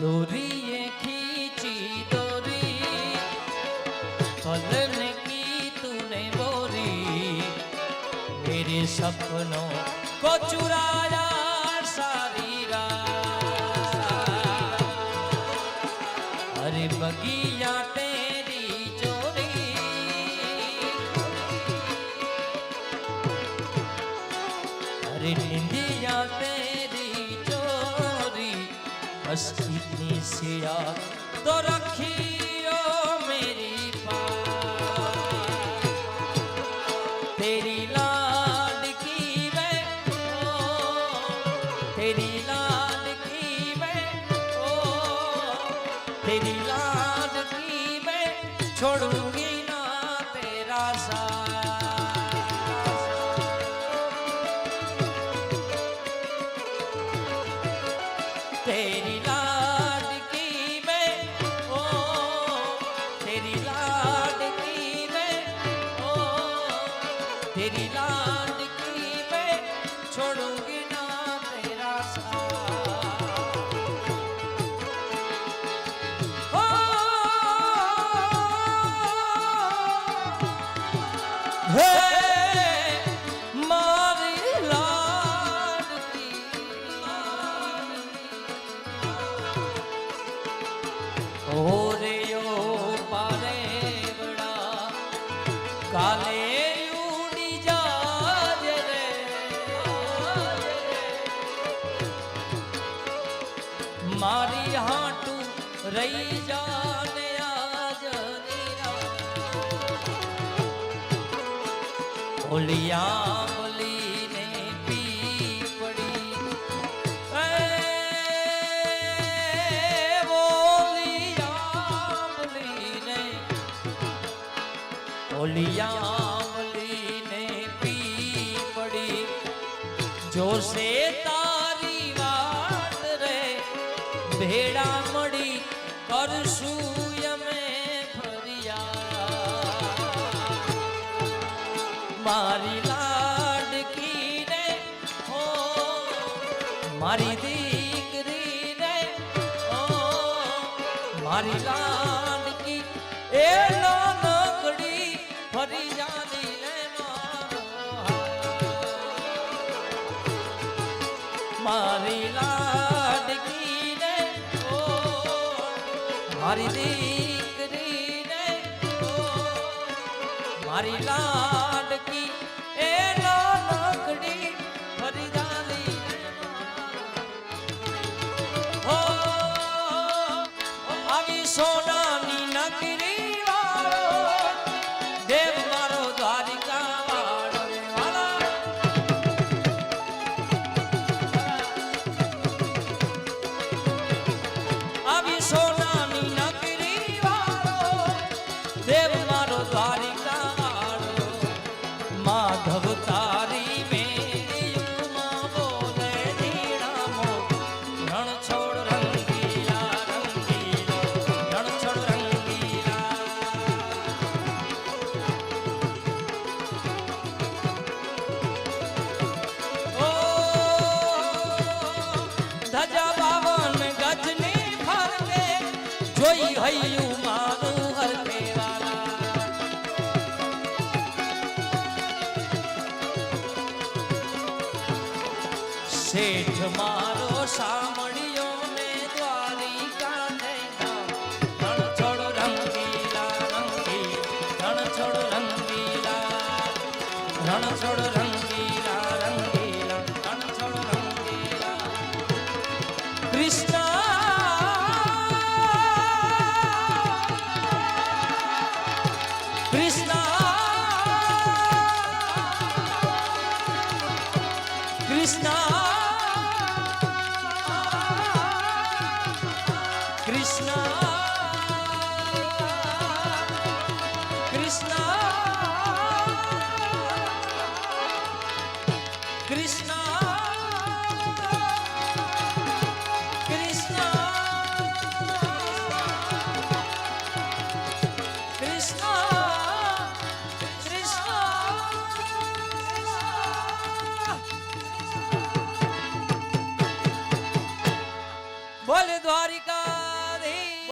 દોરીએ ખીચી દોરી ચલન કી તુને બોરી મેરે સપનો કો ચુરાયા સારી રા અરે બગિયા તેરી ચોરી અરે નિંદિયા તેરી અસ્તિત્વ સિયા તો રખિયો મેરી પા તેરી લાડ કી મે ઓ. તેરી લાડ કી મે ઓ. તેરી લાડ કી મે છોડું મારી હાટું રહી જાને ઓલિયા પી પડી. બોલિયા બોલીને ઓલિયા પી પડી જોશે તારી વાત રે ભેડા મળી કરશું. મારી દીકરી રે ઓ, મારી લાડકી, એ નાનકડી ફરી જાની મારો મારી લાડકી રે ઓ, મારી દીકરી રે ઓ, મારી લાડકી જોઈ હૈયું હરકે વાલા શેઠ મારો સાંભળ્યો ને દ્વારિકા રણ છોડ રંગી. It's not.